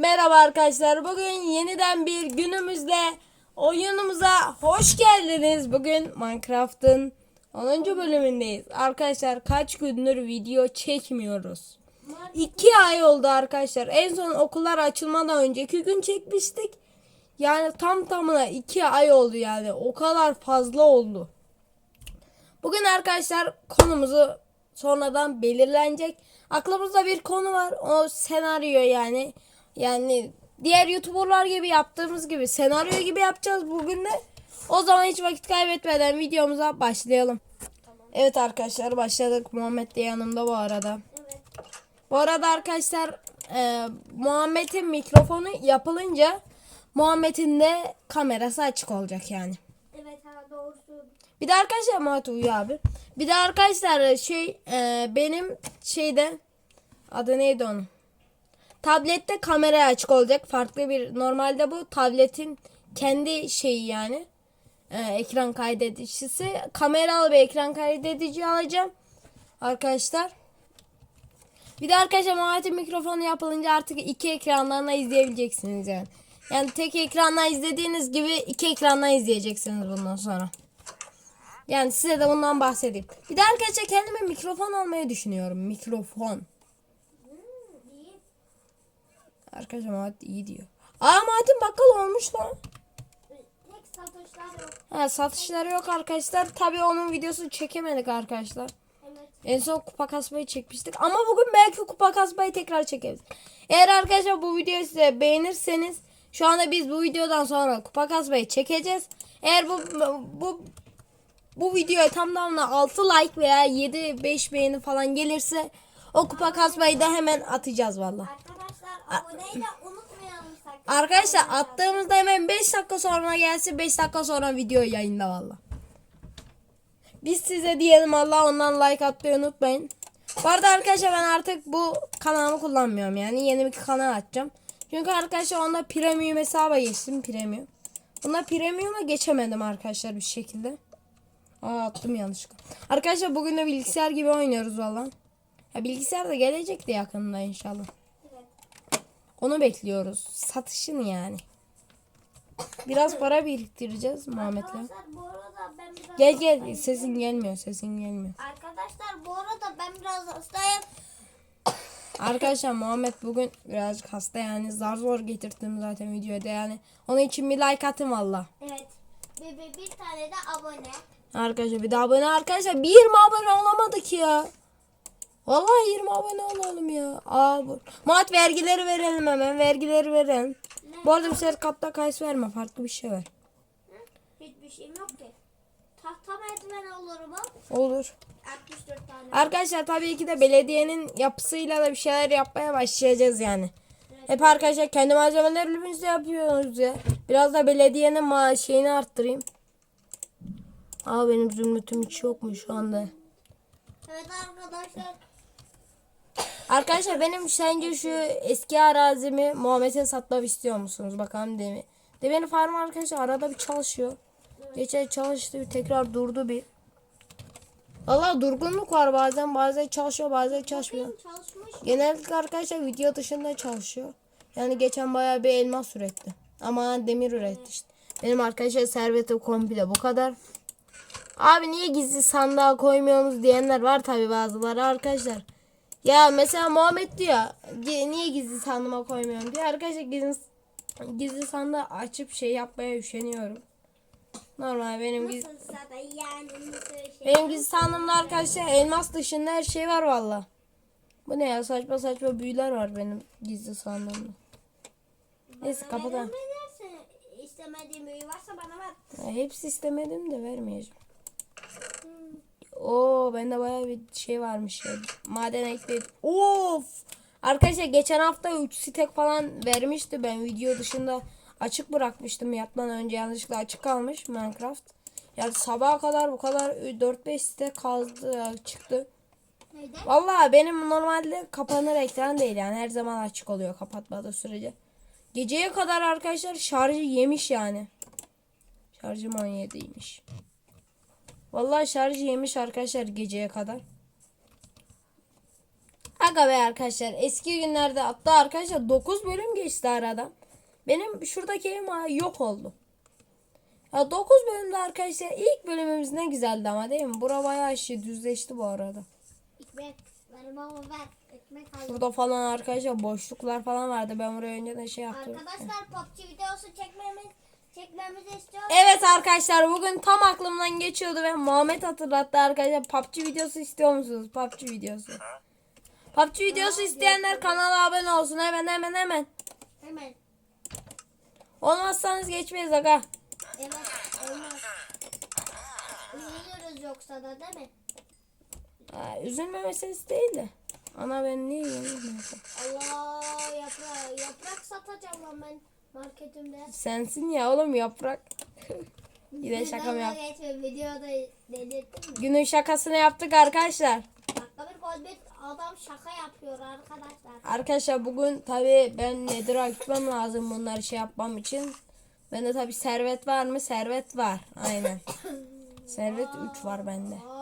Merhaba arkadaşlar. Bugün yeniden bir günümüzde oyunumuza hoş geldiniz. Bugün Minecraft'ın 10. bölümündeyiz. Arkadaşlar kaç gündür video çekmiyoruz. 2 ay oldu arkadaşlar. En son okullar açılmadan önceki gün çekmiştik. Yani tam tamına 2 ay oldu yani. O kadar fazla oldu. Bugün arkadaşlar konumuzu sonradan belirlenecek. Aklımızda bir konu var. O senaryo yani. Yani diğer YouTuber'lar gibi yaptığımız gibi senaryo gibi yapacağız bugün de. O zaman hiç vakit kaybetmeden videomuza başlayalım. Evet arkadaşlar başladık. Muhammed de yanımda bu arada. Bu arada arkadaşlar e, Muhammed'in mikrofonu yapılınca Muhammed'in de kamerası açık olacak yani. Evet ha doğrusu. Bir de arkadaşlar Muhammed uyuyor abi. Bir de arkadaşlar şey e, benim şeyde adı neydi onun? Tablette kamera açık olacak. Farklı bir normalde bu tabletin kendi şeyi yani. E, ekran kaydedicisi. Kameralı bir ekran kaydedici alacağım. Arkadaşlar. Bir de arkadaşlar Muhammed'in mikrofonu yapılınca artık iki ekranlarına izleyebileceksiniz yani. Yani tek ekranla izlediğiniz gibi iki ekranla izleyeceksiniz bundan sonra. Yani size de bundan bahsedeyim. Bir de arkadaşlar kendime mikrofon almayı düşünüyorum. Mikrofon. İyi. Arkadaşlar Muhammed iyi diyor. Aa Muhammed'in bakkal olmuş lan. Tek satışlar yok. Ha, satışları yok arkadaşlar. Tabii onun videosunu çekemedik arkadaşlar. Evet. En son kupa kasmayı çekmiştik. Ama bugün belki kupa kasmayı tekrar çekeriz. Eğer arkadaşlar bu videoyu size beğenirseniz şu anda biz bu videodan sonra kupa kasmayı çekeceğiz. Eğer bu bu bu videoya tam tamına 6 like veya 7 5 beğeni falan gelirse o kupa kasmayı da hemen atacağız valla. Unutmayalım sakın. Arkadaşlar attığımızda hemen 5 dakika sonra gelsin 5 dakika sonra video yayında valla. Biz size diyelim Allah ondan like atmayı unutmayın. Bu arada arkadaşlar ben artık bu kanalımı kullanmıyorum yani yeni bir kanal açacağım. Çünkü arkadaşlar onda premium hesaba geçtim premium. Bunda premium'a geçemedim arkadaşlar bir şekilde. Aa attım yanlışlıkla. Arkadaşlar bugün de bilgisayar gibi oynuyoruz valla. Ya bilgisayar da gelecek de yakında inşallah. Onu bekliyoruz. Satışını yani. Biraz para biriktireceğiz Muhammed'le. Arkadaşlar bu arada ben biraz Gel gel sesin gelmiyor sesin gelmiyor. Arkadaşlar bu arada ben biraz hastayım. Arkadaşlar Muhammed bugün birazcık hasta yani zar zor getirdim zaten videoda yani. Onun için bir like atın valla. Evet. Ve ve bir tane de abone. Arkadaşlar bir de abone arkadaşlar bir 20 abone olamadık ya. Vallahi 20 abone olalım ya. Aa bu. Muhammed vergileri verelim hemen vergileri verelim. Ne? Bu arada bir sefer katta kays verme farklı bir şey ver. Hı? Hiçbir şeyim yok ki. Tahta merdiven olurum ha. Olur. 64 tane. Arkadaşlar tabii ki de belediyenin yapısıyla da bir şeyler yapmaya başlayacağız yani. Hep arkadaşlar kendi malzemelerimizi yapıyoruz ya. Biraz da belediyenin ma şeyini arttırayım. Aa benim zümrütüm hiç yok mu şu anda? Evet arkadaşlar. Arkadaşlar benim sence şu eski arazimi Muhammed'e satmak istiyor musunuz? Bakalım değil mi? De benim farm arkadaşlar arada bir çalışıyor. Geçen çalıştı bir tekrar durdu bir. Valla durgunluk var bazen bazen çalışıyor bazen çalışmıyor. Genellikle arkadaşlar video dışında çalışıyor. Yani geçen bayağı bir elmas üretti. Ama demir üretti işte. Benim arkadaşlar serveti komple bu kadar. Abi niye gizli sandığa koymuyorsunuz diyenler var tabi bazıları arkadaşlar. Ya mesela Muhammed diyor "Ge- niye gizli sandığıma koymuyorum diyor. Arkadaşlar gizli, gizli sandığı açıp şey yapmaya üşeniyorum. Normal benim gizli, şey. benim gizli sandığımda arkadaşlar elmas dışında her şey var valla. Bu ne ya saçma saçma büyüler var benim gizli sandığımda. Neyse kapatalım. Verirsin. İstemediğin büyü varsa bana ver. Ya, hepsi istemedim de vermeyeceğim. Oo bende bayağı bir şey varmış ya. Maden ekledim. Of! Arkadaşlar geçen hafta 3 stek falan vermişti. Ben video dışında açık bırakmıştım yatmadan önce yanlışlıkla açık kalmış Minecraft. Yani sabaha kadar bu kadar 4-5 stek kaldı çıktı. Neyden? Vallahi benim normalde kapanır ekran değil yani her zaman açık oluyor kapatmadığı sürece. Geceye kadar arkadaşlar şarjı yemiş yani. Şarjım 17'ymiş. Vallahi şarjı yemiş arkadaşlar geceye kadar. Aga be arkadaşlar eski günlerde hatta arkadaşlar 9 bölüm geçti aradan. Benim şuradaki evim yok oldu. Ya 9 bölümde arkadaşlar ilk bölümümüz ne güzeldi ama değil mi? Bura bayağı şey düzleşti bu arada. Ekmek. Ver baba ver. Ekmek al. Burada falan arkadaşlar boşluklar falan vardı. Ben buraya önceden şey yaptım. Arkadaşlar PUBG videosu çekmemiz çekmemizi istiyor. Evet arkadaşlar bugün tam aklımdan geçiyordu ve Muhammed hatırlattı arkadaşlar. PUBG videosu istiyor musunuz? PUBG videosu. PUBG videosu isteyenler kanala abone olsun hemen hemen hemen. Hemen. Olmazsanız geçmeyiz aga. Evet olmaz. Üzülürüz yoksa da değil mi? Ha, üzülme meselesi değil de. Ana ben niye yenilmiyorum? Allah yaprak yaprak satacağım lan ben marketimde. Sensin ya oğlum yaprak. Yine şaka mı Dalga yap? geçme videoda mi? Günün şakasını yaptık arkadaşlar. Dakika bir gol bir adam şaka yapıyor arkadaşlar. Arkadaşlar bugün tabi ben nedir gitmem lazım bunları şey yapmam için. Bende tabi servet var mı? Servet var. Aynen. Servet 3 var bende. Aa.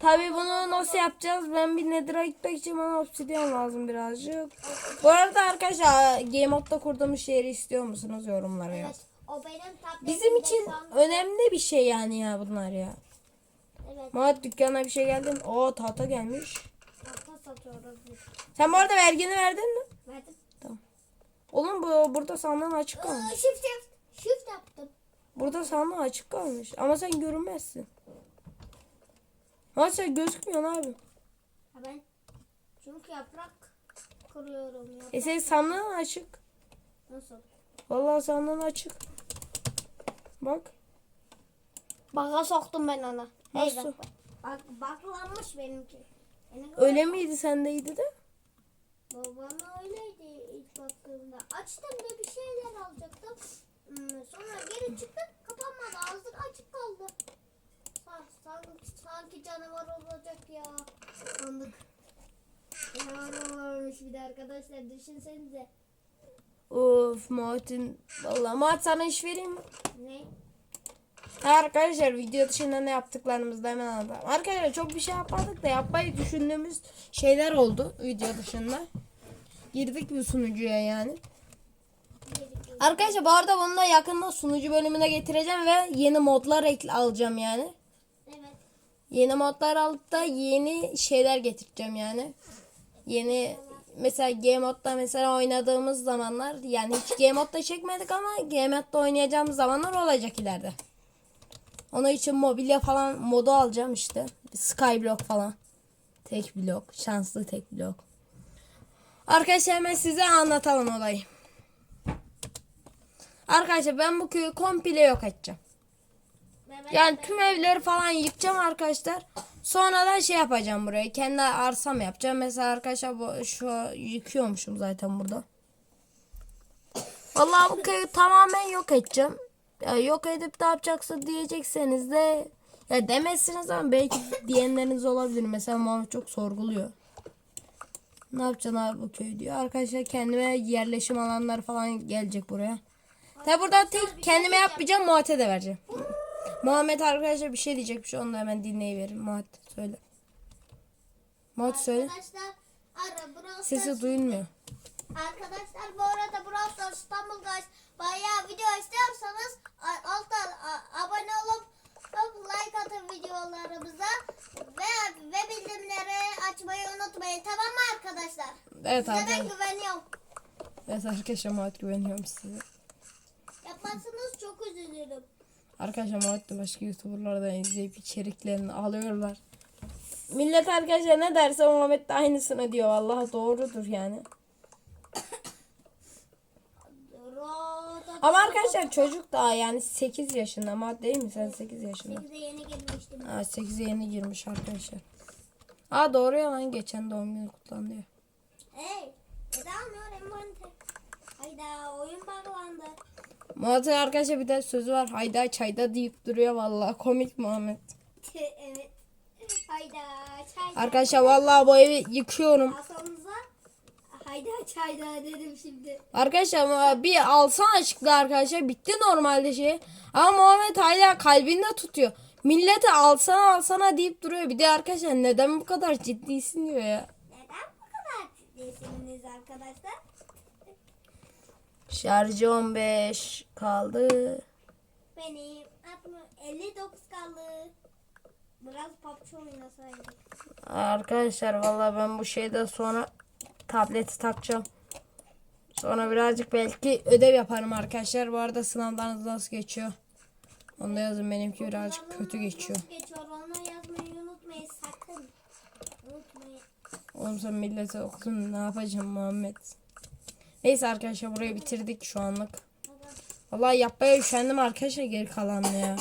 Tabi bunu nasıl yapacağız? Ben bir nedir'a gitmek için bana obsidian lazım birazcık. Bu arada arkadaşlar Game Mode'da kurduğumuz şehri istiyor musunuz? Yorumlara yaz. Evet, o benim Bizim için önemli bir şey yani ya bunlar ya. Evet, Murat dükkana bir şey geldi mi? Oo tahta gelmiş. tahta satıyoruz. Sen bu arada vergini verdin mi? Verdim. Oğlum bu burada sandığın açık kalmış. shift shift. Shift yaptım. Burada sandığın açık kalmış. Ama sen görünmezsin. Ha sen gözükmüyorsun abi. Ha ben çünkü yaprak kırıyorum. Yaprak. E senin sandığın açık. Nasıl? Vallahi sandığın açık. Bak. Baga soktum ben ona. Nasıl? Hey, bak, bak, baklanmış benimki. Benim Öyle miydi sendeydi de? Bana öyleydi ilk baktığımda. Açtım ve bir şeyler alacaktım. Hmm, Sonra geri çıktım kapanmadı. Ağzı açık kaldı. Sa- Sanki, sanki canavar olacak ya. Sandık. Canavar olmuş bir de arkadaşlar düşünsenize. Of Murat'ın. Vallahi Murat sana iş vereyim mi? Ne? Ha, Arkadaşlar video dışında ne yaptıklarımızı da hemen anlatalım. Arkadaşlar çok bir şey yapmadık da yapmayı düşündüğümüz şeyler oldu video dışında. Girdik bir sunucuya yani. Arkadaşlar bu arada bunu da yakında sunucu bölümüne getireceğim ve yeni modlar ekle alacağım yani. Yeni modlar alıp da yeni şeyler getireceğim yani. Yeni mesela Game Mode'da mesela oynadığımız zamanlar yani hiç Game Mode'da çekmedik ama Game Mode'da oynayacağımız zamanlar olacak ileride. Onun için mobilya falan modu alacağım işte. Skyblock falan. Tek blok. Şanslı tek blok. Arkadaşlar hemen size anlatalım olayı. Arkadaşlar ben bu köyü komple yok edeceğim. Yani tüm evleri falan yıkacağım arkadaşlar. Sonradan şey yapacağım buraya. Kendi arsam yapacağım. Mesela arkadaşlar bu şu yıkıyormuşum zaten burada. Vallahi bu köyü tamamen yok edeceğim. Ya yok edip ne yapacaksın diyecekseniz de ya demezsiniz ama belki diyenleriniz olabilir. Mesela Muhammed çok sorguluyor. Ne yapacaksın abi bu köy diyor. Arkadaşlar kendime yerleşim alanları falan gelecek buraya. Tabi burada tek kendime yapmayacağım Muhat'e de vereceğim. Muhammed arkadaşlar bir şey diyecekmiş onu da hemen dinleyiverin. Muhammed söyle. Muhammed söyle. Arkadaşlar ara Brawl Sesi duyulmuyor. Arkadaşlar bu arada Brawl Stars İstanbul Guys bayağı video istiyorsanız alttan abone olup like atın videolarımıza ve, ve bildirimleri açmayı unutmayın tamam mı arkadaşlar? Evet Size ben arkadaşlar. güveniyorum. Evet arkadaşlar Muhammed güveniyorum size. Yapmazsanız çok üzülürüm. Arkadaşlar Muhammed de başka youtuberlardan izleyip içeriklerini alıyorlar. Millet arkadaşlar ne derse Muhammed de aynısını diyor. Vallahi doğrudur yani. Ama arkadaşlar çocuk daha yani 8 yaşında. Muhammed değil mi sen 8 yaşında? Sekize yeni girmiştim. Ha 8'e yeni girmiş arkadaşlar. Aa doğru ya lan geçen doğum günü kutlandı ya. Hey, neden envanter? Hayda oyun bağlandı. Muhammed'in arkadaşlar bir de sözü var. Hayda çayda deyip duruyor vallahi komik Muhammed. evet. Hayda çayda. Arkadaşlar vallahi bu evi yıkıyorum. Masamıza hayda çayda dedim şimdi. Arkadaşlar bir alsana çıktı arkadaşlar. Bitti normalde şey. Ama Muhammed hala kalbinde tutuyor. Millete alsana alsana deyip duruyor. Bir de arkadaşlar neden bu kadar ciddisin diyor ya. Neden bu kadar ciddisiniz arkadaşlar? Şarjı 15 kaldı. Benim 60, 59 kaldı. Biraz PUBG oynasaydık. Arkadaşlar vallahi ben bu şeyden sonra tableti takacağım. Sonra birazcık belki ödev yaparım arkadaşlar. Bu arada sınavlarınız nasıl geçiyor? Onu da yazın benimki birazcık kötü geçiyor. Geçiyor onu yazmayı unutmayın sakın. Unutmayın. Oğlum sen millete okudun ne yapacağım Muhammed? Neyse arkadaşlar burayı bitirdik şu anlık. Vallahi yapmaya üşendim arkadaşlar geri kalanını ya.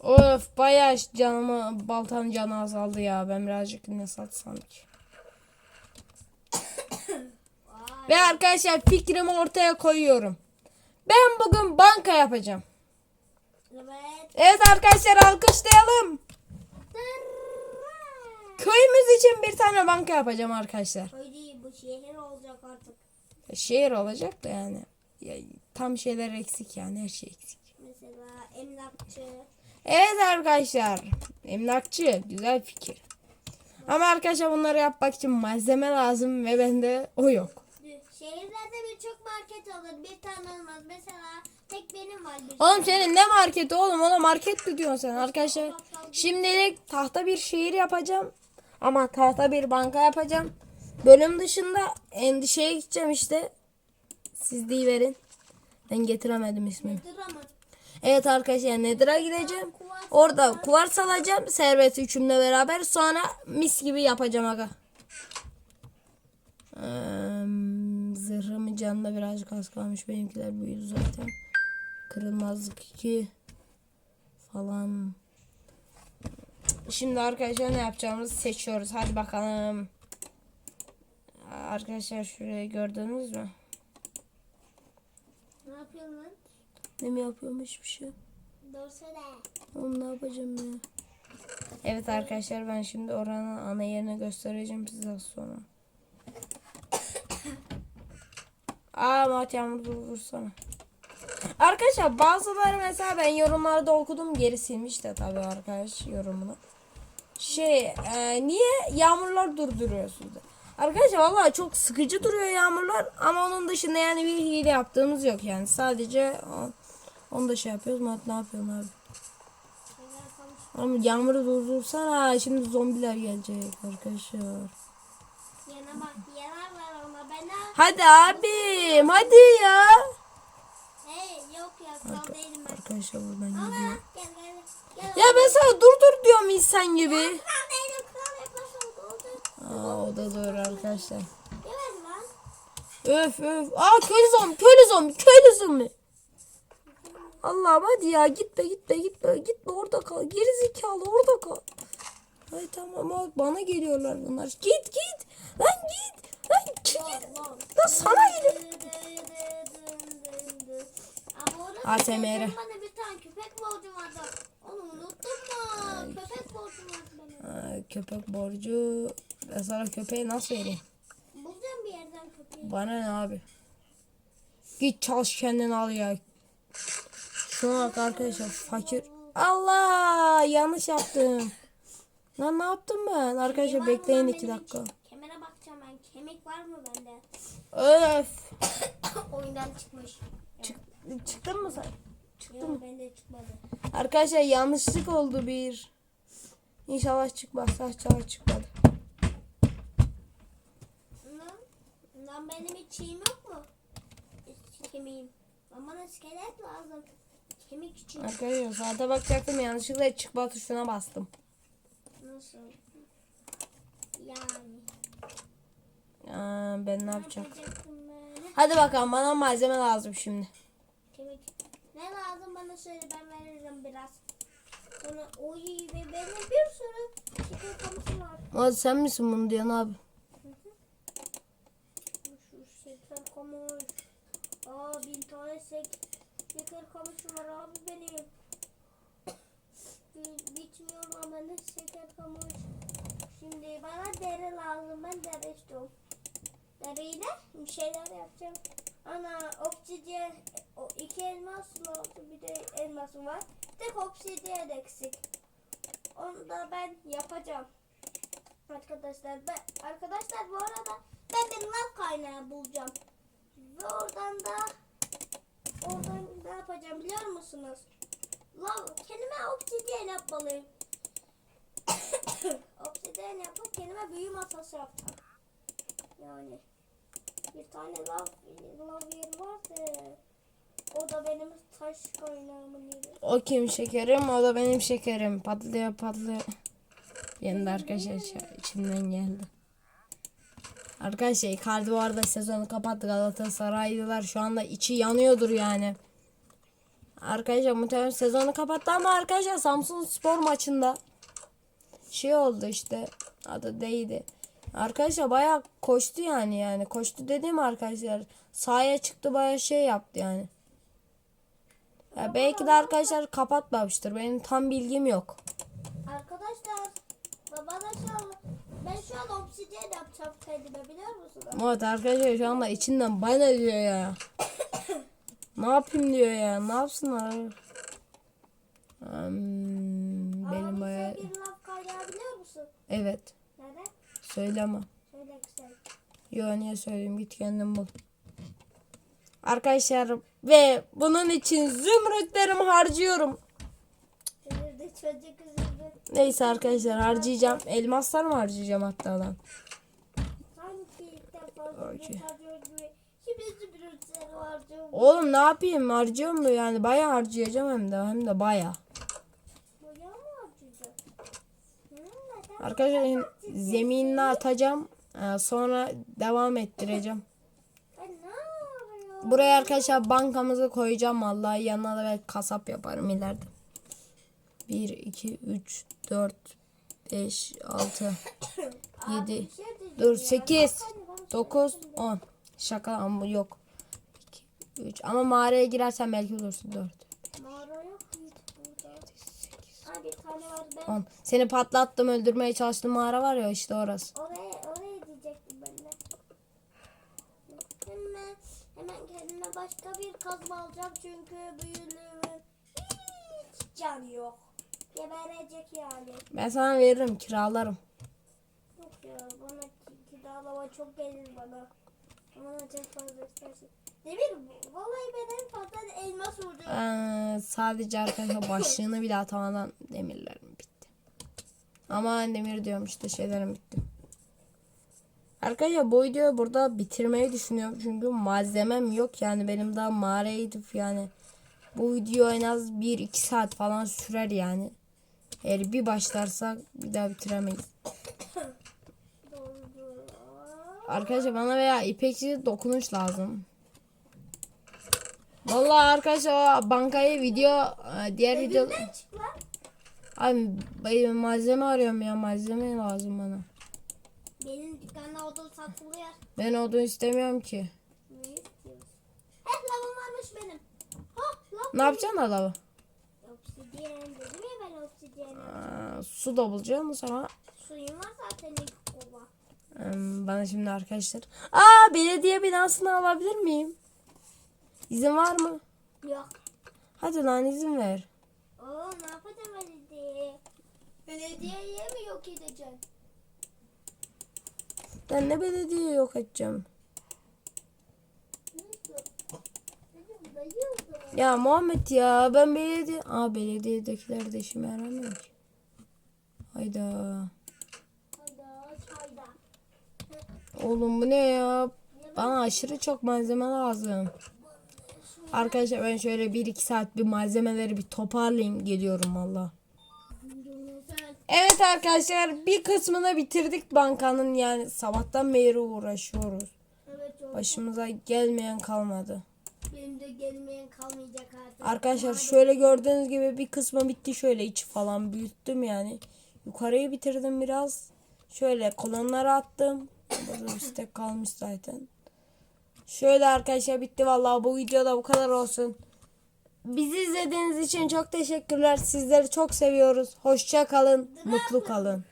Of bayağı canımı baltanın canı azaldı ya. Ben birazcık ne satsam ki. Ve arkadaşlar fikrimi ortaya koyuyorum. Ben bugün banka yapacağım. Evet. Evet arkadaşlar alkışlayalım. Köyümüz için bir tane banka yapacağım arkadaşlar. Öyle değil bu şehir olacak artık. Şehir olacak da yani. Ya, tam şeyler eksik yani her şey eksik. Mesela emlakçı. Evet arkadaşlar. Emlakçı güzel fikir. Ama arkadaşlar bunları yapmak için malzeme lazım ve bende o yok. Şehirlerde birçok market olur. Bir tane olmaz. Mesela tek benim var bir Oğlum senin ne marketi oğlum? Ona market mi diyorsun sen arkadaşlar? Şimdilik tahta bir şehir yapacağım. Ama tahta bir banka yapacağım. Bölüm dışında endişeye gideceğim işte. Siz verin. Ben getiremedim ismini. Evet arkadaşlar Nedir'a gideceğim. Orada kuvars alacağım. Servet üçümle beraber. Sonra mis gibi yapacağım aga. Eee, zırhımın canında birazcık az kalmış. Benimkiler büyüdü zaten. Kırılmazlık 2 falan. Şimdi arkadaşlar ne yapacağımızı seçiyoruz. Hadi bakalım. Arkadaşlar şurayı gördünüz mü? Ne yapıyorsun lan? Ne mi yapıyorum hiçbir şey. Doğru söyle. Oğlum ne yapacağım ya? Evet arkadaşlar ben şimdi oranın ana yerini göstereceğim size sonra. Aa Mat Yağmur vursana. Arkadaşlar bazıları mesela ben yorumlarda okudum geri silmiş de tabii arkadaş yorumunu. Şey e, niye yağmurlar durduruyorsunuz? Da? Arkadaşlar vallahi çok sıkıcı duruyor yağmurlar ama onun dışında yani bir hile yaptığımız yok yani sadece o- onu da şey yapıyoruz. Mat ne yapıyorsun abi? Oğlum yağmuru durdursana. Şimdi zombiler gelecek arkadaşlar. Ben. Hadi abim hadi ya. Hey yok ya kral değilim ben. Arkadaşlar buradan Ama gidiyor. Ya ben sana dur dur diyorum insan gibi. Kral değilim kral yaparsın. Oldu. Aa o da doğru arkadaşlar. Öf öf. Aa köylü zombi köylü zombi köylü zombi. Allah'ım hadi ya gitme gitme gitme gitme orada kal. Geri zekalı orada kal. Ay tamam abi bana geliyorlar bunlar. Git git. Lan git. Lan git. Lan sana geliyor. ASMR. Bana bir tane köpek borcum vardı. Onu unuttun mu? Köpek borcum vardı benim. Köpek borcu. Ben sana köpeği nasıl vereyim? Bulacağım bir yerden köpeği. Bana ne abi? Git çalış kendin al ya. Şuna bak arkadaşlar fakir. Allah yanlış yaptım. Lan ne yaptım ben? Arkadaşlar mı bekleyin iki dakika. hiç? Kemere bakacağım ben. Kemik var mı bende? Öf. Oyundan çıkmış. Çık, çıktın mı sen? Yok bende çıkmadı. Arkadaşlar yanlışlık oldu bir. İnşallah çıkmaz. İnşallah çıkmadı. Lan, lan benim hiç şeyim yok mu? Kemiğim. Bana iskelet lazım. Kemik için. Arkadaşlar saate bakacaktım yanlışlıkla çıkma tuşuna bastım. Nasıl? Yani. Aa, ben ne ben. Hadi bakalım bana malzeme lazım şimdi. Kemik. Ne lazım bana söyle ben veririm biraz. Sonra oy ve benim bir sürü şeker kamışım var. Hadi sen misin bunu diyen abi? Şu şeker kamış. Aa bin tane sek şeker kamışım var abi benim. Bi- Bitmiyor ama ne şeker kamış. Şimdi bana deri lazım. Ben deri istiyorum. Deriyle bir şeyler yapacağım. Ana obsidyen o iki elmas oldu bir de elmasım var. Tek obsidyen eksik. Onu da ben yapacağım. Arkadaşlar ben arkadaşlar bu arada ben bir lav kaynağı bulacağım. Ve oradan da oradan ne yapacağım biliyor musunuz? Lav kendime obsidyen yapmalıyım. obsidyen yapıp kendime büyü masası yapacağım. Yani bir tane lav, lav yeri vardı. O da benim taş kaynağımın yeri. O kim şekerim o da benim şekerim. Patlıyor patlıyor. Yeni arkadaşlar içi- içimden geldi. Arkadaşlar Icardi bu arada sezonu kapattı Galatasaraylılar şu anda içi yanıyordur yani. Arkadaşlar muhtemelen sezonu kapattı ama arkadaşlar Samsun spor maçında şey oldu işte adı değdi. Arkadaşlar bayağı koştu yani yani koştu dediğim arkadaşlar sahaya çıktı bayağı şey yaptı yani. Ya belki de arkadaşlar kapatmamıştır. Benim tam bilgim yok. Arkadaşlar bana şu an ben şu an obsidyen yapacağım kendime biliyor musunuz? Evet arkadaşlar şu anda içinden bana diyor ya. ne yapayım diyor ya. Ne yapsınlar? Hmm, benim Ama bayağı... bir lav kaynağı biliyor musun? Evet. Nerede? Söyleme. Şöyle güzel. Yo niye söyleyeyim git kendin bul. Arkadaşlar ve bunun için zümrütlerimi harcıyorum. Çocuk üzüldü. Neyse arkadaşlar harcayacağım. Elmaslar mı harcayacağım hatta lan? Okey. Oğlum ne yapayım harcıyor mu yani bayağı harcayacağım hem de hem de neden Arkadaşlar zeminine atacağım. Ee, Sonra devam ettireceğim. Buraya arkadaşlar bankamızı koyacağım vallahi yanına da kasap yaparım ileride. 1 2 3 4 5 6 Abi, 7 bir şey diyeceğim Dur ya. 8 Bak hadi bana 9 söyle. 10 Şaka ama yok. 2 3 ama mağaraya girersen belki olursun 4 Mağara yok hiç burada. Ha bir tane var ben 10 Seni patlattım öldürmeye çalıştığım mağara var ya işte orası. oraya oraya diyecektim ben de. Hemen hemen kendime başka bir kazma alacağım çünkü büyülüğümün hiç canı yok. Geberecek yani. Ben sana veririm kiralarım. Yok ya bana ki- kiralama çok gelir bana. Bana çok fazla istersin. Demir vallahi ben en fazla elmas vuracağım. Ee, sadece arkadaşlar başlığını bile atamadan demirlerim bitti. Ama demir diyorum işte şeylerim bitti. Arkadaşlar bu videoyu burada bitirmeyi düşünüyorum. Çünkü malzemem yok yani benim daha mağaraya gidip yani bu video en az 1-2 saat falan sürer yani. Eğer bir başlarsak bir daha bitiremeyiz. Arkadaşlar bana veya ipekçi dokunuş lazım. Vallahi arkadaşlar bankaya video e, diğer video. Abi ben malzeme arıyorum ya malzeme lazım bana. Benim dükkanda odun satılıyor. Ben odun istemiyorum ki. Ne istiyorsun? Heh lavım varmış benim. Ha lav. Ne yapacaksın ya ben obsidyen. Aa, su da bulacağım sana? Suyum var zaten ilk kova. Hmm, bana şimdi arkadaşlar. Aa belediye binasını alabilir miyim? İzin var mı? Yok. Hadi lan izin ver. Oo ne yapacağım belediye? Belediyeye mi yok edeceksin? Ben ne belediye yok edeceğim. Ya Muhammed ya ben belediye... Aa belediyedekiler de işime yaramıyor ki. Hayda. Oğlum bu ne ya? Bana aşırı çok malzeme lazım. Arkadaşlar ben şöyle 1-2 saat bir malzemeleri bir toparlayayım geliyorum valla. Evet arkadaşlar bir kısmını bitirdik bankanın yani sabahtan beri uğraşıyoruz. Başımıza gelmeyen kalmadı. Benim de gelmeyen kalmayacak artık. Arkadaşlar şöyle gördüğünüz gibi bir kısmı bitti şöyle içi falan büyüttüm yani. Yukarıyı bitirdim biraz. Şöyle kolonları attım. Burada bir stek kalmış zaten. Şöyle arkadaşlar bitti vallahi bu videoda bu kadar olsun. Bizi izlediğiniz için çok teşekkürler. Sizleri çok seviyoruz. Hoşça kalın, mutlu kalın.